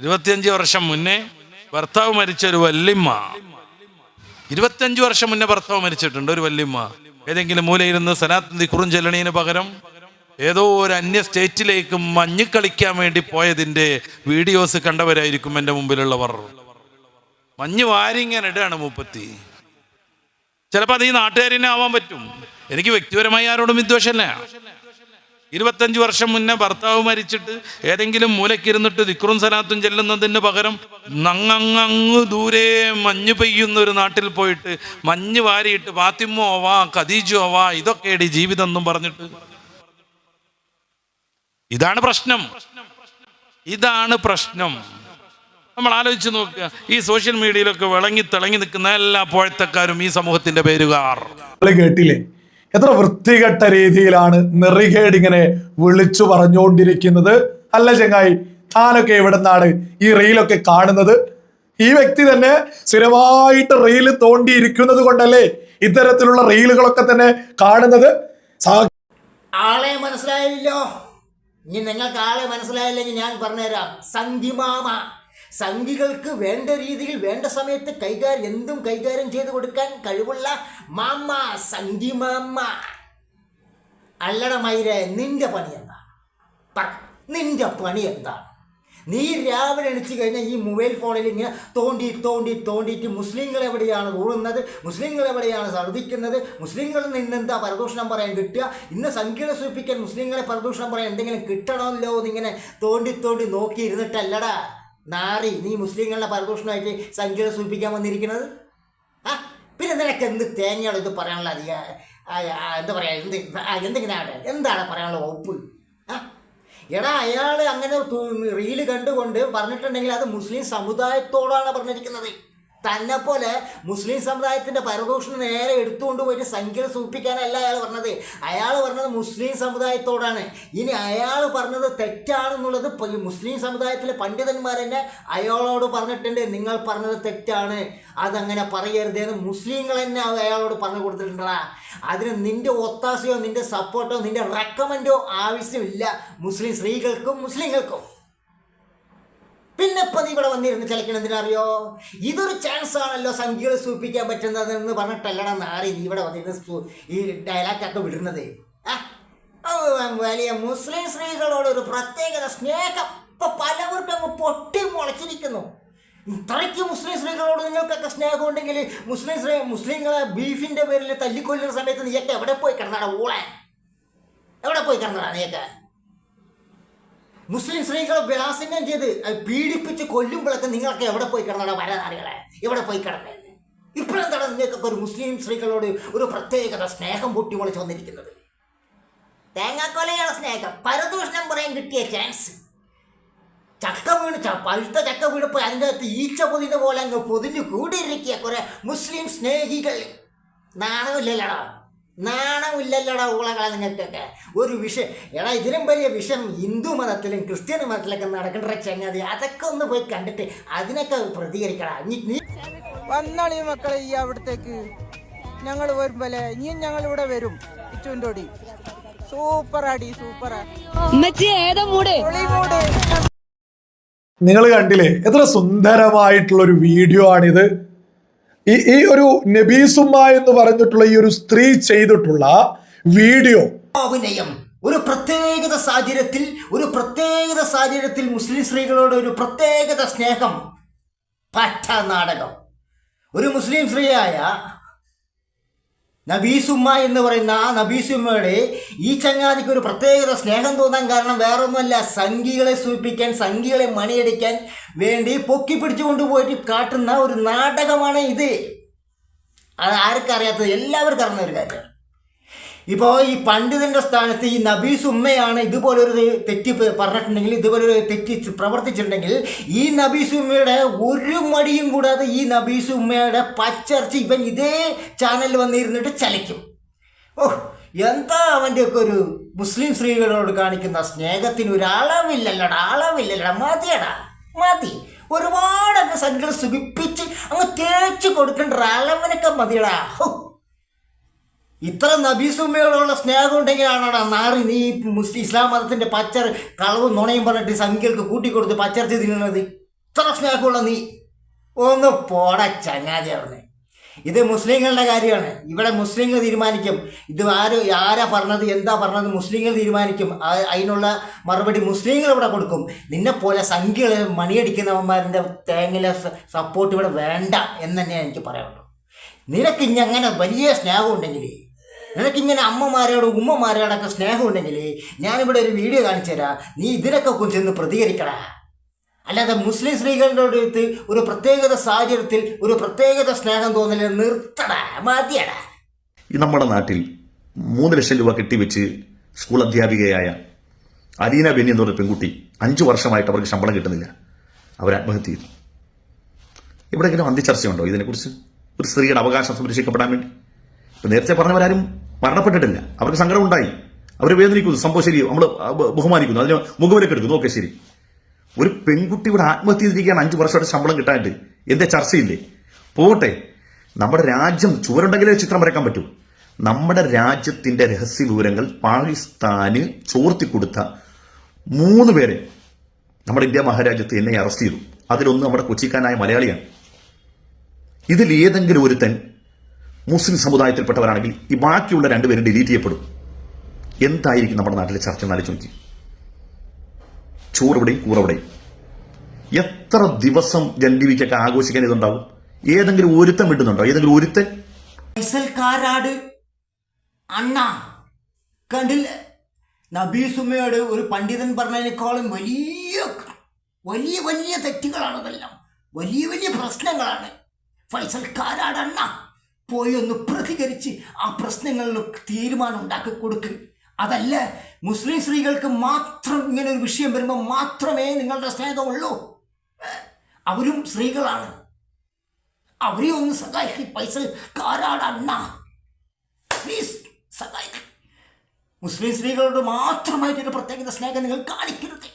ഇരുപത്തിയഞ്ച് വർഷം മുന്നേ ഭർത്താവ് മരിച്ച ഒരു വല്യമ്മ. ഇരുപത്തിയഞ്ച് വർഷം മുന്നേ ഭർത്താവ് മരിച്ചിട്ടുണ്ട് ഒരു വല്യമ്മ. ഏതെങ്കിലും മൂലയിരുന്ന് സനാത്തന്തി കുറുഞ്ചെല്ലണീന് പകരം ഏതോ ഒരു അന്യ സ്റ്റേറ്റിലേക്ക് മഞ്ഞ് കളിക്കാൻ വേണ്ടി പോയതിന്റെ വീഡിയോസ് കണ്ടവരായിരിക്കും എന്റെ മുമ്പിലുള്ളവർ. മഞ്ഞ് വാരിങ്ങനെ ഇടാണ് മൂപ്പത്തി. ചിലപ്പോൾ അത് ഈ നാട്ടുകാരനെ ആവാൻ പറ്റും. എനിക്ക് വ്യക്തിപരമായി ആരോടും വിദ്വേഷമല്ല. ഇരുപത്തഞ്ച് വർഷം മുന്നേ ഭർത്താവ് മരിച്ചിട്ട് ഏതെങ്കിലും മൂലക്കിരുന്നിട്ട് ദിക്റും സലാത്തും ചെല്ലുന്നതിന് പകരം നങ്ങങ്ങ് ദൂരെ മഞ്ഞ് പെയ്യുന്ന ഒരു നാട്ടിൽ പോയിട്ട് മഞ്ഞ് വാരിയിട്ട് ഫാത്തിമോ ആവാ ഖദീജോ ആവാ ഇതൊക്കെയാണ് ജീവിതം എന്നും പറഞ്ഞിട്ട്. ഇതാണ് പ്രശ്നം. ഇതാണ് പ്രശ്നം. നമ്മൾ ആലോചിച്ച് നോക്കുക. ഈ സോഷ്യൽ മീഡിയയിലൊക്കെ വിളങ്ങി തിളങ്ങി നിൽക്കുന്ന എല്ലാ പോഴത്തക്കാരും ഈ സമൂഹത്തിന്റെ പേരുകാർ. കേട്ടില്ലേ? എത്ര വൃത്തികെട്ട രീതിയിലാണ് നെറികേട് ഇങ്ങനെ വിളിച്ചു പറഞ്ഞുകൊണ്ടിരിക്കുന്നത്. അല്ല ചെങ്ങായി താനൊക്കെ എവിടെ നിന്നാണ് ഈ റീലൊക്കെ കാണുന്നത്? ഈ വ്യക്തി തന്നെ സ്ഥിരമായിട്ട് റെയിൽ തോണ്ടിയിരിക്കുന്നത് കൊണ്ടല്ലേ ഇത്തരത്തിലുള്ള റീലുകളൊക്കെ തന്നെ കാണുന്നത്? ആളെ മനസ്സിലായില്ലോ? ഇനി നിങ്ങൾക്ക് ആളെ മനസ്സിലായില്ലെങ്കിൽ ഞാൻ പറഞ്ഞുതരാം. സംഘിമാമ സംഘികൾക്ക് വേണ്ട രീതിയിൽ വേണ്ട സമയത്ത് കൈകാര്യം എന്തും കൈകാര്യം ചെയ്തു കൊടുക്കാൻ കഴിവുള്ള മാമ്മ മാമ. മാമ്മ അല്ലട മൈര നിന്റെ പണി എന്താണ് നിന്റെ പണി എന്താണ് നീ രാവിലെ എണിച്ചു കഴിഞ്ഞാൽ ഈ മൊബൈൽ ഫോണിൽ ഇങ്ങനെ തോണ്ടി തോണ്ടി തോണ്ടിയിട്ട് മുസ്ലിങ്ങൾ എവിടെയാണ് ഊഴുന്നത് മുസ്ലിങ്ങൾ എവിടെയാണ് സർദിക്കുന്നത് മുസ്ലിങ്ങളിൽ നിന്ന് എന്താ പരദൂഷണം പറയാൻ കിട്ടുക? ഇന്ന് സംഖ്യകളെ സൂചിപ്പിക്കാൻ മുസ്ലിങ്ങളെ പരദൂഷണം പറയാൻ എന്തെങ്കിലും കിട്ടണമല്ലോ എന്നിങ്ങനെ തോണ്ടി തോണ്ടി നോക്കി ഇരുന്നിട്ടല്ലടാ നാറി നീ മുസ്ലിങ്ങളുടെ പരദൂഷണമായിട്ട് സംഖ്യകളെ സൂചിപ്പിക്കാൻ വന്നിരിക്കുന്നത്? ആ പിന്നെ നിനക്ക് എന്ത് തേങ്ങയാണ് ഇത് പറയാനുള്ള അധിക എന്താ പറയുക എന്ത് എന്തെങ്കിലും ആട്ടെ എന്താണ് പറയാനുള്ള ഒപ്പ് ആ എടാ അയാൾ അങ്ങനെ റീൽ കണ്ടുകൊണ്ട് പറഞ്ഞിട്ടുണ്ടെങ്കിൽ അത് മുസ്ലിം സമുദായത്തോടാണ് പറഞ്ഞിരിക്കുന്നത്. തന്നെ പോലെ മുസ്ലിം സമുദായത്തിന്റെ പരദൂഷണം നേരെ എടുത്തുകൊണ്ട് പോയിട്ട് സംഖ്യ സൂപ്പിക്കാനല്ല അയാൾ പറഞ്ഞത്. അയാൾ പറഞ്ഞത് മുസ്ലിം സമുദായത്തോടാണ്. ഇനി അയാൾ പറഞ്ഞത് തെറ്റാണെന്നുള്ളത് മുസ്ലിം സമുദായത്തിലെ പണ്ഡിതന്മാർ തന്നെ അയാളോട് പറഞ്ഞിട്ടുണ്ട്. നിങ്ങൾ പറഞ്ഞത് തെറ്റാണ്. അതങ്ങനെ പറയരുതെന്ന് മുസ്ലിങ്ങൾ തന്നെ അയാളോട് പറഞ്ഞു കൊടുത്തിട്ടുണ്ടാ അതിന് നിന്റെ ഒത്താശയോ നിന്റെ സപ്പോർട്ടോ നിന്റെ റെക്കമെൻഡോ ആവശ്യമില്ല. മുസ്ലിം സ്ത്രീകൾക്കും മുസ്ലിങ്ങൾക്കും. പിന്നെ ഇപ്പം നീ ഇവിടെ വന്നിരുന്ന് അറിയോ ഇതൊരു ചാൻസ് ആണല്ലോ സംഖ്യകൾ സൂപ്പിക്കാൻ പറ്റുന്നത് എന്ന് പറഞ്ഞിട്ടല്ലടാ നാറി നീ ഇവിടെ വന്നിരുന്ന് ഈ ഡയലോഗൊക്കെ വിടുന്നത്. വലിയ മുസ്ലിം സ്ത്രീകളോട് ഒരു പ്രത്യേകത സ്നേഹം ഇപ്പൊ പലവർക്കും അങ്ങ് പൊട്ടി മുളച്ചിരിക്കുന്നു. ഇത്രയ്ക്ക് മുസ്ലിം സ്ത്രീകളോട് നിങ്ങൾക്കൊക്കെ സ്നേഹം ഉണ്ടെങ്കിൽ മുസ്ലിം സ്ത്രീ മുസ്ലിങ്ങളെ ബീഫിന്റെ പേരിൽ തല്ലിക്കൊല്ലുന്ന സമയത്ത് നീയൊക്കെ എവിടെ പോയി കിടന്നടാ ഊളെ? എവിടെ പോയി കിടന്നടാ നീയൊക്കെ? മുസ്ലിം സ്ത്രീകളെ ബലാസംഗം ചെയ്ത്? പീഡിപ്പിച്ച് കൊല്ലുമ്പോഴൊക്കെ നിങ്ങളൊക്കെ എവിടെ പോയി കിടന്നടാ വരാനാറികളെ എവിടെ പോയി കിടന്നേ? ഇപ്പോഴെന്താണ് നിങ്ങൾക്കൊക്കെ ഒരു മുസ്ലിം സ്ത്രീകളോട് ഒരു പ്രത്യേകത സ്നേഹം പൊട്ടി മുളച്ച് വന്നിരിക്കുന്നത്? തേങ്ങാക്കൊലയാണ് സ്നേഹം. പരദൂഷണം പറയാൻ കിട്ടിയ ചാൻസ് ചക്ക വീണ് പഴുത്ത ചക്ക വീണപ്പോൾ അതിന്റെ അകത്ത് ഈച്ച പൊതിഞ്ഞ പോലെ അങ്ങ് പൊതിഞ്ഞ് കൂടിയിരിക്കുക. കുറെ മുസ്ലിം സ്നേഹികൾ. നാണമില്ലല്ലടാ. നാണമില്ലല്ലടാ ഊളകളെ നിങ്ങൾക്കൊക്കെ. ഒരു വിഷയം എടാ ഇതിലും വലിയ വിഷയം ഹിന്ദു മതത്തിലും ക്രിസ്ത്യൻ മതത്തിലൊക്കെ നടക്കേണ്ട ചങ്ങാതി. അതൊക്കെ ഒന്ന് പോയി കണ്ടിട്ട് അതിനൊക്കെ പ്രതികരിക്കടാ. നീ വന്നാളി മക്കളെ ഈ അവിടത്തേക്ക്. ഞങ്ങൾ വരുമ്പോലെ ഇനിയും ഞങ്ങൾ ഇവിടെ വരും. ചുണ്ടോടി സൂപ്പറാടി സൂപ്പറാ. നിങ്ങൾ കണ്ടില്ലേ? എത്ര സുന്ദരമായിട്ടുള്ള ഒരു വീഡിയോ ആണിത്. ഈ ഈ ഒരു നബീസുമ്മ എന്ന് പറഞ്ഞിട്ടുള്ള ഈ ഒരു സ്ത്രീ ചെയ്തിട്ടുള്ള വീഡിയോ. ഒരു പ്രത്യേകത സാഹചര്യത്തിൽ ഒരു പ്രത്യേകത സാഹചര്യത്തിൽ മുസ്ലിം സ്ത്രീകളോട് ഒരു പ്രത്യേകത സ്നേഹം. പറ്റ നാടകം. ഒരു മുസ്ലിം സ്ത്രീയായ നബീസുമ്മ എന്ന് പറയുന്ന ആ നബീസുമ്മയുടെ ഈ ചങ്ങാതിക്ക് ഒരു പ്രത്യേകത സ്നേഹം തോന്നാൻ കാരണം വേറൊന്നുമല്ല സംഘികളെ സൂചിപ്പിക്കാൻ സംഘികളെ മണിയടിക്കാൻ വേണ്ടി പൊക്കി പിടിച്ചു കാട്ടുന്ന ഒരു നാടകമാണ് ഇത്. അത് ആർക്കറിയാത്തത്? എല്ലാവർക്കും അറിയുന്ന ഒരു കാര്യം ഇപ്പോൾ ഈ പണ്ഡിതന്റെ സ്ഥാനത്ത് ഈ നബീസ് ഉമ്മയാണ് ഇതുപോലൊരു തെറ്റ് പറഞ്ഞിട്ടുണ്ടെങ്കിൽ ഇതുപോലൊരു തെറ്റ് പ്രവർത്തിച്ചിട്ടുണ്ടെങ്കിൽ ഈ നബീസ് ഉമ്മയുടെ ഒരു മടിയും കൂടാതെ ഈ നബീസ് ഉമ്മയുടെ പച്ചർച്ച ഇവൻ ഇതേ ചാനലിൽ വന്നിരുന്നിട്ട് ചലിക്കും. ഓ എന്താ അവന്റെ ഒക്കെ ഒരു മുസ്ലിം സ്ത്രീകളോട് കാണിക്കുന്ന സ്നേഹത്തിന് ഒരു അളവില്ലല്ലടാ അളവില്ലല്ലടാ മതിയടാ മതി. ഒരുപാട് അങ്ങ് സംഖ്യകൾ സുഖിപ്പിച്ച് അങ്ങ് തേച്ച് കൊടുക്കേണ്ട അളവിനൊക്കെ മതിയടാ. ഹോ ഇത്ര നബീസുമ്മയോടുള്ള സ്നേഹം ഉണ്ടെങ്കിലാണോടാ നാറി നീ മുസ്ലിം ഇസ്ലാം മതത്തിന്റെ പച്ചർ കളവും നുണയും പറഞ്ഞിട്ട് സംഖ്യകൾക്ക് കൂട്ടിക്കൊടുത്ത് പച്ചർച്ച് തിന്നുന്നത് ഇത്ര സ്നേഹമുള്ള നീ. ഒന്ന് പോട ചങ്ങാതി അവിടെ ഇത് മുസ്ലിങ്ങളുടെ കാര്യമാണ്. ഇവിടെ മുസ്ലിങ്ങൾ തീരുമാനിക്കും. ഇത് ആര് ആരാ പറഞ്ഞത് എന്താ പറഞ്ഞത് മുസ്ലിങ്ങൾ തീരുമാനിക്കും. അതിനുള്ള മറുപടി മുസ്ലിങ്ങൾ ഇവിടെ കൊടുക്കും. നിന്നെ പോലെ സംഖ്യകൾ മണിയടിക്കുന്നവന്മാരുടെ തേങ്ങല സപ്പോർട്ട് ഇവിടെ വേണ്ട എന്ന് തന്നെ എനിക്ക് പറയാനുള്ളൂ. നിനക്ക് ഇനി അങ്ങനെ വലിയ സ്നേഹം ഉണ്ടെങ്കിൽ നിനക്കിങ്ങനെ അമ്മമാരോടും ഉമ്മമാരോടൊക്കെ സ്നേഹം ഉണ്ടെങ്കിൽ ഞാനിവിടെ ഒരു വീഡിയോ കാണിച്ചു തരാം നീ ഇതിനൊക്കെ കുറിച്ചൊന്ന് പ്രതികരിക്കടാ. അല്ലാതെ മുസ്ലിം സ്ത്രീകളുടെ അടുത്ത് ഒരു പ്രത്യേകത സാഹചര്യത്തിൽ ഒരു പ്രത്യേകത സ്നേഹം തോന്നൽ നിർത്തടാ ഈ നമ്മുടെ നാട്ടിൽ മൂന്ന് ലക്ഷം രൂപ കെട്ടിവെച്ച് സ്കൂൾ അധ്യാപികയായ അലീന ബെന്നി എന്നൊരു പെൺകുട്ടി അഞ്ചു വർഷമായിട്ട് അവർക്ക് ശമ്പളം കിട്ടുന്നില്ല. അവർ ആത്മഹത്യ ചെയ്തു. എവിടെയെങ്കിലും അന്ത്യചർച്ചയുണ്ടോ ഇതിനെക്കുറിച്ച്? ഒരു സ്ത്രീയുടെ അവകാശം സംരക്ഷിക്കപ്പെടാൻ വേണ്ടി? ഇപ്പൊ നേരത്തെ പറഞ്ഞവരാരും മരണപ്പെട്ടിട്ടില്ല. അവർക്ക് സങ്കടം ഉണ്ടായി അവർ വേദനിക്കുന്നു സംഭവം ശരി നമ്മൾ ബഹുമാനിക്കുന്നു. അതിന് മുഖവിലക്കെടുക്കുന്നു ഓക്കെ ശരി. ഒരു പെൺകുട്ടി ഇവിടെ ആത്മഹത്യ ചെയ്തിരിക്കുകയാണ് അഞ്ച് വർഷമായിട്ട് ശമ്പളം കിട്ടാനായിട്ട്. എന്തേ ചർച്ചയില്ലേ? പോകട്ടെ നമ്മുടെ രാജ്യം ചുവരുണ്ടെങ്കിലേ ചിത്രം വരയ്ക്കാൻ പറ്റൂ. നമ്മുടെ രാജ്യത്തിന്റെ രഹസ്യ വിവരങ്ങൾ പാകിസ്ഥാന് ചോർത്തി കൊടുത്ത മൂന്ന് പേരെ നമ്മുടെ ഇന്ത്യ മഹാരാജ്യത്ത് എന്നെ അറസ്റ്റ് ചെയ്തു. അതിലൊന്ന് നമ്മുടെ കൊച്ചിക്കാനായ മലയാളിയാണ്. ഇതിൽ ഏതെങ്കിലും ഒരുത്തൻ മുസ്ലിം സമുദായത്തിൽപ്പെട്ടവരാണെങ്കിൽ ഈ ബാക്കിയുള്ള രണ്ടുപേരും ഡിലീറ്റ് ചെയ്യപ്പെടും. എന്തായിരിക്കും നമ്മുടെ നാട്ടിലെ ചർച്ച എന്നാലും നോക്കി. ചോറിവിടെയും കൂറവിടെയും. എത്ര ദിവസം ജൻഡിവിക്കൊക്കെ ആഘോഷിക്കാൻ ഇതുണ്ടാവും? ഏതെങ്കിലും ഒരുത്തം വിട്ടുന്നുണ്ടോ ഏതെങ്കിലും ഒരുത്തൻ? അണ്ണാ അണ്ണ. കണ്ടില്ല? നബീസുമ്മയോട് ഒരു പണ്ഡിതൻ പറഞ്ഞതിനേക്കാളും വലിയ വലിയ വലിയ തെറ്റുകളാണ് ഇതെല്ലാം. വലിയ വലിയ പ്രശ്നങ്ങളാണ്. ഫൈസൽക്കാരാട് അണ്ണ. പോയി ഒന്ന് പ്രതികരിച്ച് ആ പ്രശ്നങ്ങളിൽ തീരുമാനം ഉണ്ടാക്കി കൊടുക്ക്. അതല്ല മുസ്ലിം സ്ത്രീകൾക്ക് മാത്രം ഇങ്ങനെ ഒരു വിഷയം വരുമ്പോൾ മാത്രമേ നിങ്ങളുടെ സ്നേഹമുള്ളൂ അവരും സ്ത്രീകളാണ്. അവരെ ഒന്ന് സഹായിക്കും. പൈസ കാരാടണ്ണ പ്ലീസ് സഹായിക്കും. മുസ്ലിം സ്ത്രീകളോട് മാത്രമായിട്ടൊരു പ്രത്യേകത സ്നേഹം നിങ്ങൾ കാണിക്കരുത്.